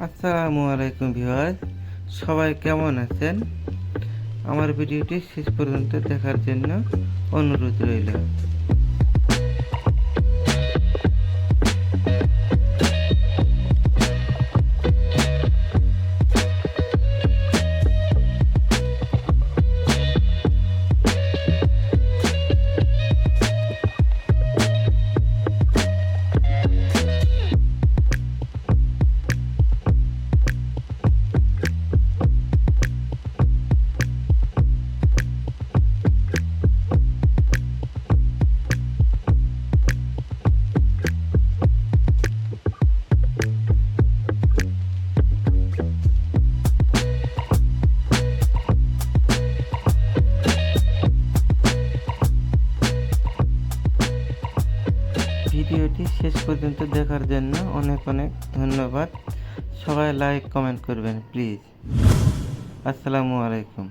আসসালামু আলাইকুম ভিউয়ার সবাই কেমন আছেন? আমার ভিডিওটি শেষ পর্যন্ত দেখার জন্য অনুরোধ রইল। ভিডিওটি শেষ পর্যন্ত দেখার জন্য অনেক অনেক ধন্যবাদ। সবাই লাইক কমেন্ট করবেন প্লিজ আসসালামু আলাইকুম।